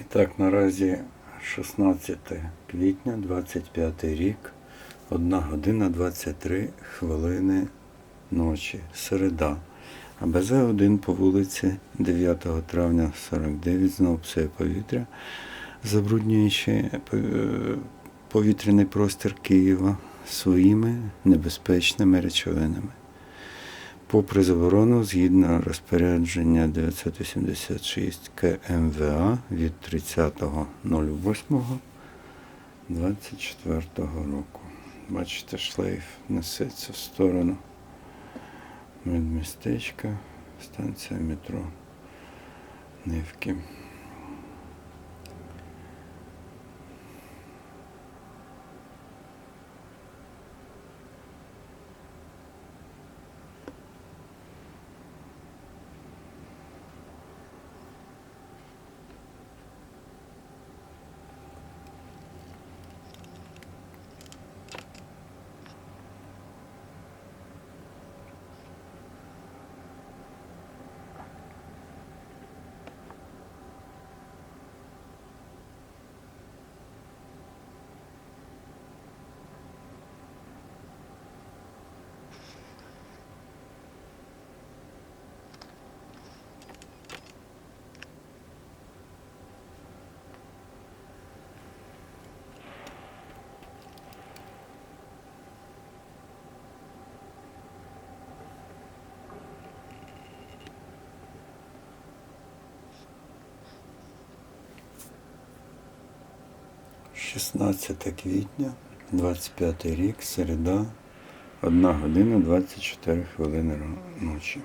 І так, наразі 16 квітня, 25 рік, 1 година 23 хвилини ночі, середа. А БЗ-1 по вулиці 9 травня 49 знов псує повітря, забруднюючи е, повітряний простір Києва своїми небезпечними речовинами. Попри заборону, згідно розпорядження 986 КМВА від 30.08.24 року. Бачите, шлейф несеться в сторону медмістечка, станція метро Нивки. – 16 квітня, 25 рік, середа, 1 година 24 хвилини ночі.